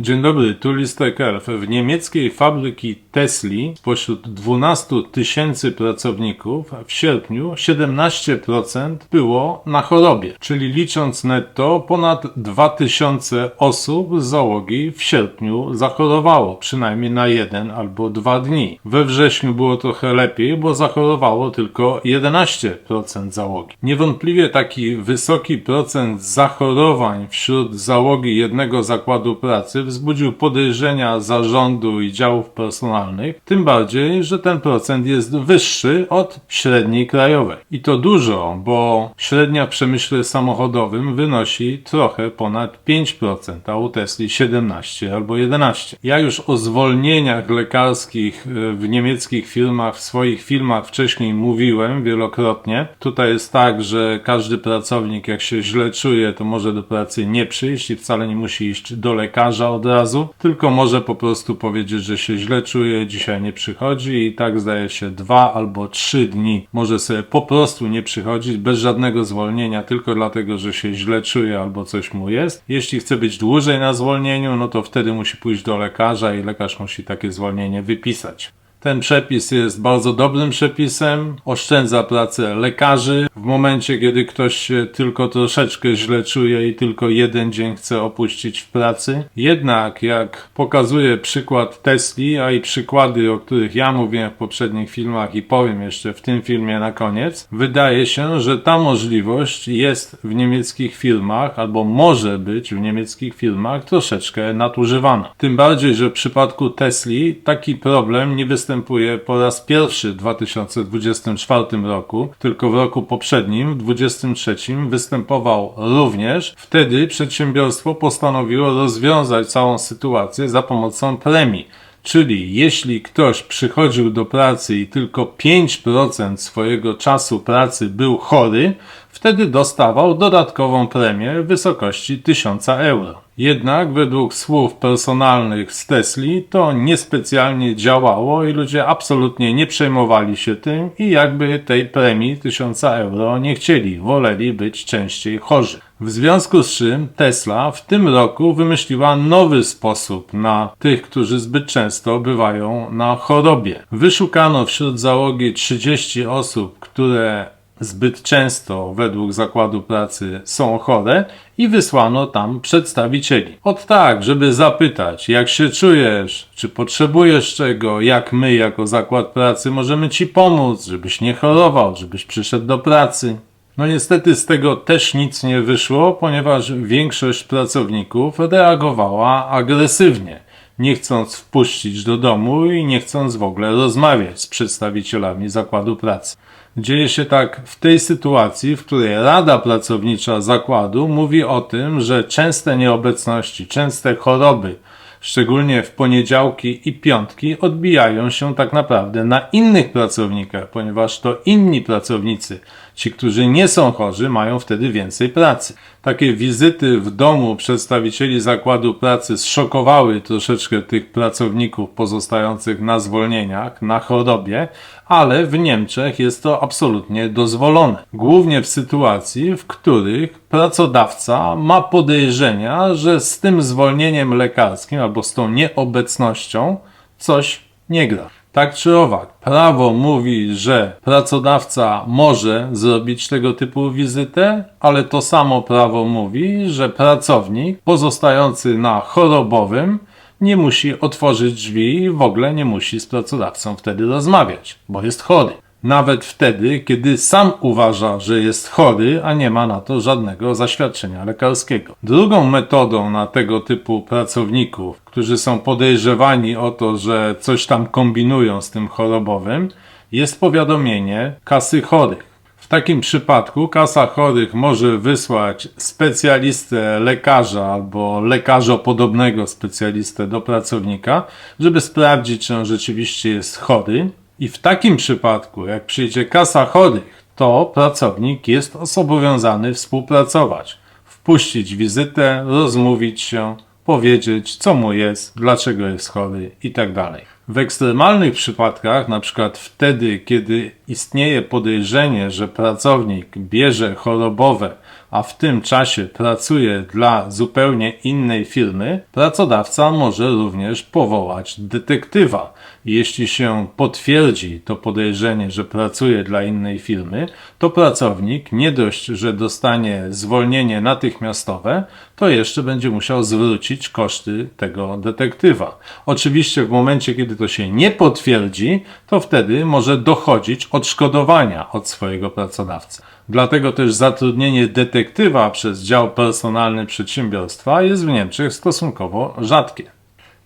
Dzień dobry, tu Listeker. W niemieckiej fabryki Tesli spośród 12 tysięcy pracowników w sierpniu 17% było na chorobie, czyli licząc netto ponad 2000 osób z załogi w sierpniu zachorowało, przynajmniej na jeden albo dwa dni. We wrześniu było trochę lepiej, bo zachorowało tylko 11% załogi. Niewątpliwie taki wysoki procent zachorowań wśród załogi jednego zakładu pracy wzbudził podejrzenia zarządu i działów personalnych, tym bardziej, że ten procent jest wyższy od średniej krajowej. I to dużo, bo średnia w przemyśle samochodowym wynosi trochę ponad 5%, a u Tesli 17 albo 11. Ja już o zwolnieniach lekarskich e, w niemieckich firmach, w swoich filmach wcześniej mówiłem wielokrotnie. Tutaj jest tak, że każdy pracownik jak się źle czuje, to może do pracy nie przyjść i wcale nie musi iść do lekarza od razu, tylko może po prostu powiedzieć, że się źle czuje, dzisiaj nie przychodzi i tak zdaje się dwa albo trzy dni może sobie po prostu nie przychodzić bez żadnego zwolnienia, tylko dlatego, że się źle czuje albo coś mu jest. Jeśli chce być dłużej na zwolnieniu, no to wtedy musi pójść do lekarza i lekarz musi takie zwolnienie wypisać. Ten przepis jest bardzo dobrym przepisem, oszczędza pracę lekarzy. W momencie, kiedy ktoś się tylko troszeczkę źle czuje i tylko jeden dzień chce opuścić w pracy. Jednak, jak pokazuje przykład Tesli, a i przykłady, o których ja mówiłem w poprzednich filmach i powiem jeszcze w tym filmie na koniec, wydaje się, że ta możliwość jest w niemieckich firmach, albo może być w niemieckich firmach troszeczkę nadużywana. Tym bardziej, że w przypadku Tesli taki problem nie występuje występuje po raz pierwszy w 2024 roku, tylko w roku poprzednim, w 2023, występował również. Wtedy przedsiębiorstwo postanowiło rozwiązać całą sytuację za pomocą premii. Czyli jeśli ktoś przychodził do pracy i tylko 5% swojego czasu pracy był chory, wtedy dostawał dodatkową premię w wysokości 1000 euro. Jednak według słów personalnych z Tesli to niespecjalnie działało i ludzie absolutnie nie przejmowali się tym i jakby tej premii 1000 euro nie chcieli, woleli być częściej chorzy. W związku z czym Tesla w tym roku wymyśliła nowy sposób na tych, którzy zbyt często bywają na chorobie. Wyszukano wśród załogi 30 osób, które zbyt często według zakładu pracy są chore i wysłano tam przedstawicieli. Od tak, żeby zapytać, jak się czujesz, czy potrzebujesz czego, jak my jako zakład pracy możemy ci pomóc, żebyś nie chorował, żebyś przyszedł do pracy. No niestety z tego też nic nie wyszło, ponieważ większość pracowników reagowała agresywnie, nie chcąc wpuścić do domu i nie chcąc w ogóle rozmawiać z przedstawicielami zakładu pracy. Dzieje się tak w tej sytuacji, w której Rada Pracownicza zakładu mówi o tym, że częste nieobecności, częste choroby, szczególnie w poniedziałki i piątki, odbijają się tak naprawdę na innych pracownikach, ponieważ to inni pracownicy, ci, którzy nie są chorzy, mają wtedy więcej pracy. Takie wizyty w domu przedstawicieli zakładu pracy zszokowały troszeczkę tych pracowników pozostających na zwolnieniach, na chorobie, ale w Niemczech jest to absolutnie dozwolone. Głównie w sytuacji, w których pracodawca ma podejrzenia, że z tym zwolnieniem lekarskim albo z tą nieobecnością coś nie gra. Tak czy owak, prawo mówi, że pracodawca może zrobić tego typu wizytę, ale to samo prawo mówi, że pracownik pozostający na chorobowym nie musi otworzyć drzwi i w ogóle nie musi z pracodawcą wtedy rozmawiać, bo jest chory. Nawet wtedy, kiedy sam uważa, że jest chory, a nie ma na to żadnego zaświadczenia lekarskiego. Drugą metodą na tego typu pracowników, którzy są podejrzewani o to, że coś tam kombinują z tym chorobowym, jest powiadomienie kasy chorych. W takim przypadku kasa chorych może wysłać specjalistę lekarza albo lekarza podobnego specjalistę do pracownika, żeby sprawdzić, czy on rzeczywiście jest chory. I w takim przypadku, jak przyjdzie kasa chorych, to pracownik jest zobowiązany współpracować, wpuścić wizytę, rozmówić się, powiedzieć, co mu jest, dlaczego jest chory itd. Tak w ekstremalnych przypadkach, na przykład wtedy, kiedy istnieje podejrzenie, że pracownik bierze chorobowe a w tym czasie pracuje dla zupełnie innej firmy, pracodawca może również powołać detektywa. Jeśli się potwierdzi to podejrzenie, że pracuje dla innej firmy, to pracownik nie dość, że dostanie zwolnienie natychmiastowe, to jeszcze będzie musiał zwrócić koszty tego detektywa. Oczywiście w momencie, kiedy to się nie potwierdzi, to wtedy może dochodzić odszkodowania od swojego pracodawcy. Dlatego też zatrudnienie detektywa przez dział personalny przedsiębiorstwa jest w Niemczech stosunkowo rzadkie.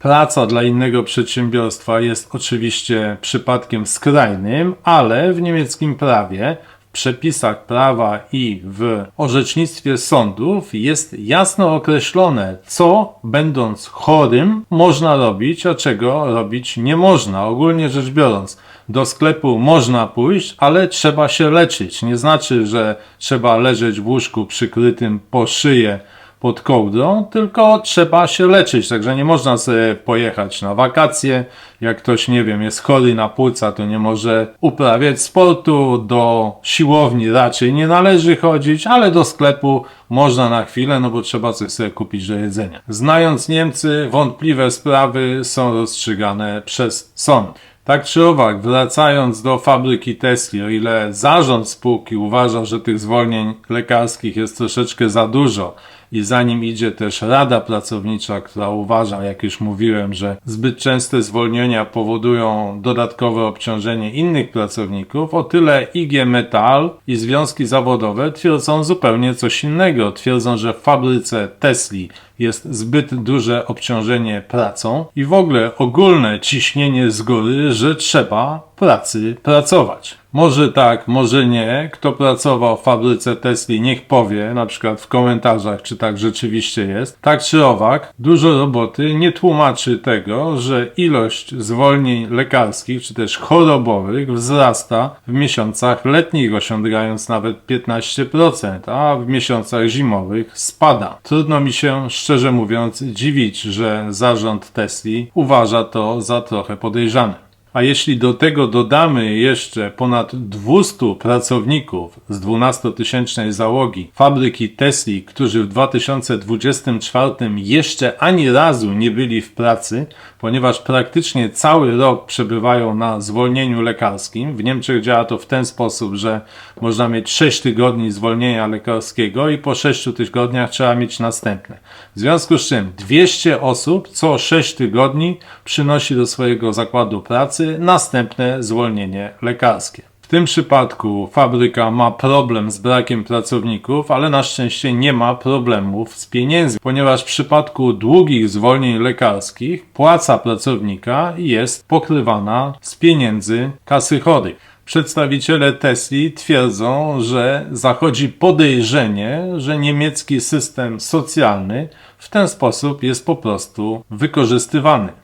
Praca dla innego przedsiębiorstwa jest oczywiście przypadkiem skrajnym, ale w niemieckim prawie, w przepisach prawa i w orzecznictwie sądów jest jasno określone, co będąc chorym można robić, a czego robić nie można. Ogólnie rzecz biorąc, do sklepu można pójść, ale trzeba się leczyć. Nie znaczy, że trzeba leżeć w łóżku przykrytym po szyję pod kołdrą, tylko trzeba się leczyć, także nie można sobie pojechać na wakacje. Jak ktoś, nie wiem, jest chory na płuca, to nie może uprawiać sportu, do siłowni raczej nie należy chodzić, ale do sklepu można na chwilę, no bo trzeba coś sobie kupić do jedzenia. Znając Niemcy, wątpliwe sprawy są rozstrzygane przez sąd. Tak czy owak, wracając do fabryki Tesli, o ile zarząd spółki uważa, że tych zwolnień lekarskich jest troszeczkę za dużo i za nim idzie też rada pracownicza, która uważa, jak już mówiłem, że zbyt częste zwolnienia powodują dodatkowe obciążenie innych pracowników, o tyle IG Metal i związki zawodowe twierdzą zupełnie coś innego. Twierdzą, że w fabryce Tesli jest zbyt duże obciążenie pracą i w ogóle ogólne ciśnienie z góry, że trzeba pracy pracować. Może tak, może nie. Kto pracował w fabryce Tesli, niech powie, na przykład w komentarzach, czy tak rzeczywiście jest. Tak czy owak, dużo roboty nie tłumaczy tego, że ilość zwolnień lekarskich, czy też chorobowych wzrasta w miesiącach letnich, osiągając nawet 15%, a w miesiącach zimowych spada. Trudno mi się, szczerze mówiąc, dziwić, że zarząd Tesli uważa to za trochę podejrzane. A jeśli do tego dodamy jeszcze ponad 200 pracowników z 12-tysięcznej załogi fabryki Tesli, którzy w 2024 jeszcze ani razu nie byli w pracy, ponieważ praktycznie cały rok przebywają na zwolnieniu lekarskim. W Niemczech działa to w ten sposób, że można mieć 6 tygodni zwolnienia lekarskiego i po 6 tygodniach trzeba mieć następne. W związku z czym 200 osób co 6 tygodni przynosi do swojego zakładu pracy następne zwolnienie lekarskie. W tym przypadku fabryka ma problem z brakiem pracowników, ale na szczęście nie ma problemów z pieniędzmi, ponieważ w przypadku długich zwolnień lekarskich płaca pracownika jest pokrywana z pieniędzy kasy chorych. Przedstawiciele Tesli twierdzą, że zachodzi podejrzenie, że niemiecki system socjalny w ten sposób jest po prostu wykorzystywany.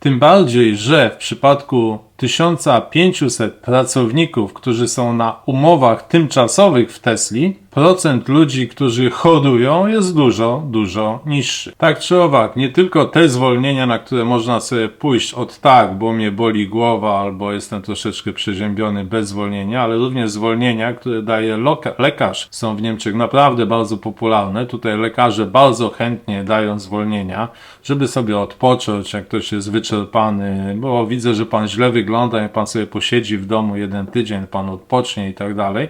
Tym bardziej, że w przypadku 1500 pracowników, którzy są na umowach tymczasowych w Tesli, procent ludzi, którzy chorują jest dużo, dużo niższy. Tak czy owak, nie tylko te zwolnienia, na które można sobie pójść od tak, bo mnie boli głowa albo jestem troszeczkę przeziębiony bez zwolnienia, ale również zwolnienia, które daje lekarz są w Niemczech naprawdę bardzo popularne. Tutaj lekarze bardzo chętnie dają zwolnienia, żeby sobie odpocząć, jak ktoś jest wyczerpany, bo widzę, że pan źle wygląda wygląda, pan sobie posiedzi w domu jeden tydzień, pan odpocznie i tak dalej.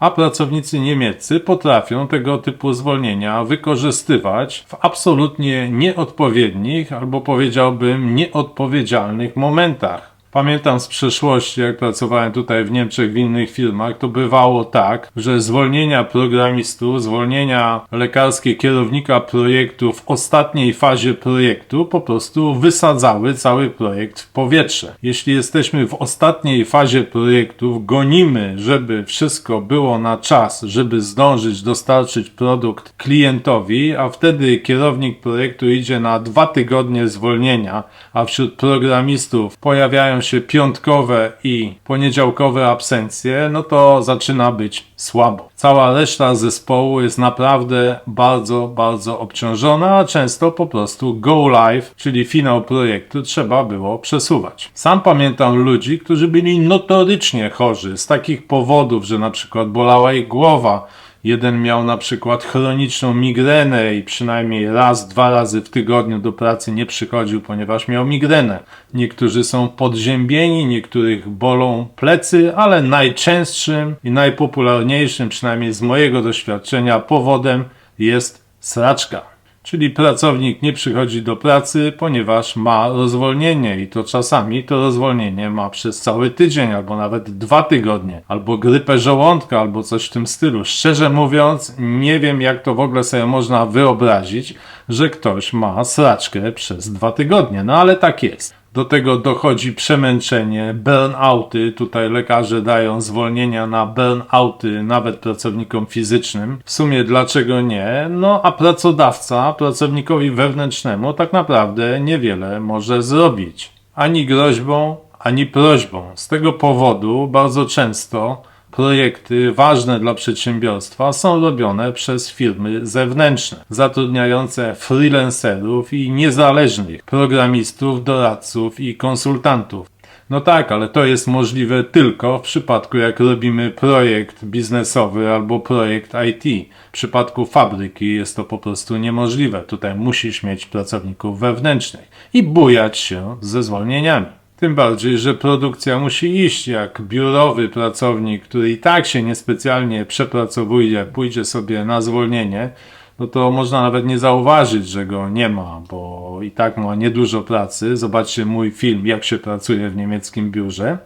A pracownicy niemieccy potrafią tego typu zwolnienia wykorzystywać w absolutnie nieodpowiednich albo powiedziałbym nieodpowiedzialnych momentach. Pamiętam z przeszłości, jak pracowałem tutaj w Niemczech w innych firmach, to bywało tak, że zwolnienia programistów, zwolnienia lekarskie kierownika projektu w ostatniej fazie projektu po prostu wysadzały cały projekt w powietrze. Jeśli jesteśmy w ostatniej fazie projektu, gonimy, żeby wszystko było na czas, żeby zdążyć dostarczyć produkt klientowi, a wtedy kierownik projektu idzie na dwa tygodnie zwolnienia, a wśród programistów pojawiają się piątkowe i poniedziałkowe absencje, no to zaczyna być słabo. Cała reszta zespołu jest naprawdę bardzo, bardzo obciążona, a często po prostu go live, czyli finał projektu, trzeba było przesuwać. Sam pamiętam ludzi, którzy byli notorycznie chorzy z takich powodów, że na przykład bolała ich głowa, Jeden miał na przykład chroniczną migrenę i przynajmniej raz, dwa razy w tygodniu do pracy nie przychodził, ponieważ miał migrenę. Niektórzy są podziębieni, niektórych bolą plecy, ale najczęstszym i najpopularniejszym, przynajmniej z mojego doświadczenia, powodem jest sraczka. Czyli pracownik nie przychodzi do pracy, ponieważ ma rozwolnienie i to czasami to rozwolnienie ma przez cały tydzień, albo nawet dwa tygodnie, albo grypę żołądka, albo coś w tym stylu. Szczerze mówiąc, nie wiem jak to w ogóle sobie można wyobrazić, że ktoś ma sraczkę przez dwa tygodnie, no ale tak jest. Do tego dochodzi przemęczenie, burnouty. Tutaj lekarze dają zwolnienia na burnouty nawet pracownikom fizycznym. W sumie dlaczego nie? No a pracodawca pracownikowi wewnętrznemu tak naprawdę niewiele może zrobić. Ani groźbą, ani prośbą. Z tego powodu bardzo często projekty ważne dla przedsiębiorstwa są robione przez firmy zewnętrzne, zatrudniające freelancerów i niezależnych programistów, doradców i konsultantów. No tak, ale to jest możliwe tylko w przypadku jak robimy projekt biznesowy albo projekt IT. W przypadku fabryki jest to po prostu niemożliwe. Tutaj musisz mieć pracowników wewnętrznych i bujać się ze zwolnieniami. Tym bardziej, że produkcja musi iść jak biurowy pracownik, który i tak się niespecjalnie przepracowuje, pójdzie sobie na zwolnienie, no to można nawet nie zauważyć, że go nie ma, bo i tak ma niedużo pracy. Zobaczcie mój film, jak się pracuje w niemieckim biurze.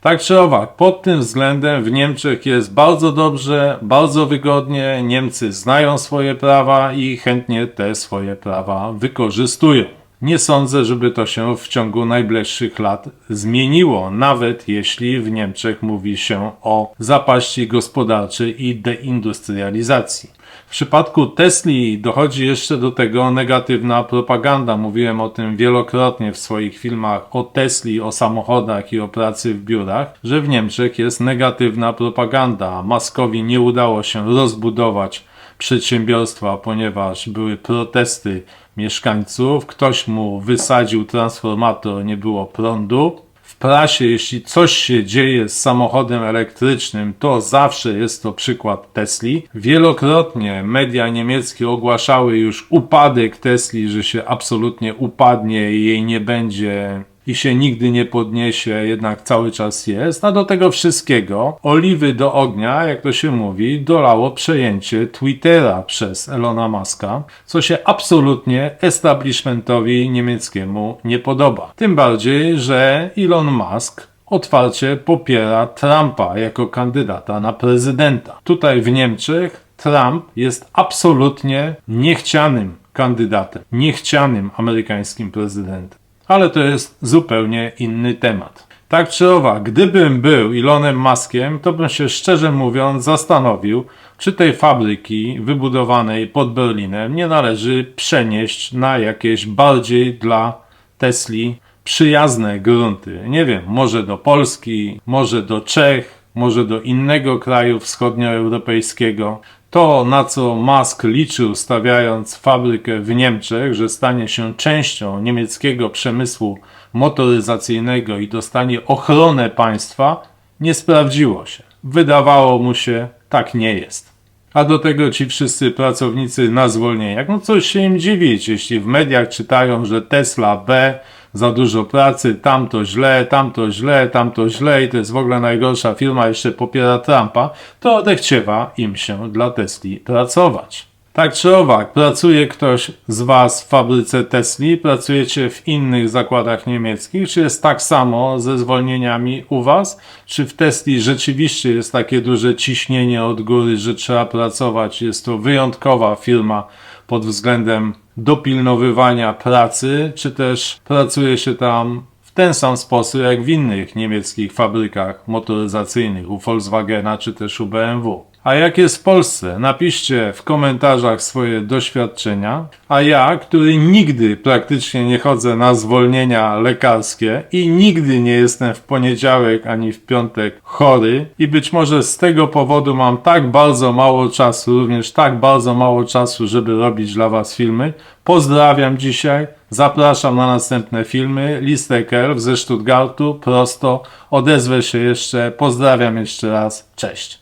Tak czy owak, pod tym względem w Niemczech jest bardzo dobrze, bardzo wygodnie. Niemcy znają swoje prawa i chętnie te swoje prawa wykorzystują. Nie sądzę, żeby to się w ciągu najbliższych lat zmieniło, nawet jeśli w Niemczech mówi się o zapaści gospodarczej i deindustrializacji. W przypadku Tesli dochodzi jeszcze do tego negatywna propaganda. Mówiłem o tym wielokrotnie w swoich filmach o Tesli, o samochodach i o pracy w biurach, że w Niemczech jest negatywna propaganda. Maskowi nie udało się rozbudować przedsiębiorstwa, ponieważ były protesty mieszkańców, ktoś mu wysadził transformator, nie było prądu. W prasie, jeśli coś się dzieje z samochodem elektrycznym, to zawsze jest to przykład Tesli. Wielokrotnie media niemieckie ogłaszały już upadek Tesli, że się absolutnie upadnie i jej nie będzie i się nigdy nie podniesie, jednak cały czas jest. A do tego wszystkiego oliwy do ognia, jak to się mówi, dolało przejęcie Twittera przez Elona Muska, co się absolutnie establishmentowi niemieckiemu nie podoba. Tym bardziej, że Elon Musk otwarcie popiera Trumpa jako kandydata na prezydenta. Tutaj w Niemczech Trump jest absolutnie niechcianym kandydatem, niechcianym amerykańskim prezydentem ale to jest zupełnie inny temat. Tak czy owak, gdybym był Elonem Muskiem, to bym się szczerze mówiąc zastanowił, czy tej fabryki wybudowanej pod Berlinem nie należy przenieść na jakieś bardziej dla Tesli przyjazne grunty. Nie wiem, może do Polski, może do Czech, może do innego kraju wschodnioeuropejskiego. To, na co Musk liczył, stawiając fabrykę w Niemczech, że stanie się częścią niemieckiego przemysłu motoryzacyjnego i dostanie ochronę państwa, nie sprawdziło się. Wydawało mu się, tak nie jest. A do tego ci wszyscy pracownicy na zwolnieniach, no coś się im dziwić, jeśli w mediach czytają, że Tesla B za dużo pracy, tamto źle, tamto źle, tamto źle i to jest w ogóle najgorsza firma, jeszcze popiera Trumpa, to odechciewa im się dla Tesli pracować. Tak czy owak, pracuje ktoś z Was w fabryce Tesli, pracujecie w innych zakładach niemieckich, czy jest tak samo ze zwolnieniami u Was? Czy w Tesli rzeczywiście jest takie duże ciśnienie od góry, że trzeba pracować? Jest to wyjątkowa firma pod względem dopilnowywania pracy, czy też pracuje się tam w ten sam sposób jak w innych niemieckich fabrykach motoryzacyjnych, u Volkswagena czy też u BMW. A jak jest w Polsce? Napiszcie w komentarzach swoje doświadczenia. A ja, który nigdy praktycznie nie chodzę na zwolnienia lekarskie i nigdy nie jestem w poniedziałek ani w piątek chory i być może z tego powodu mam tak bardzo mało czasu, również tak bardzo mało czasu, żeby robić dla Was filmy. Pozdrawiam dzisiaj. Zapraszam na następne filmy. Listek Elf ze Stuttgartu, prosto. Odezwę się jeszcze. Pozdrawiam jeszcze raz. Cześć.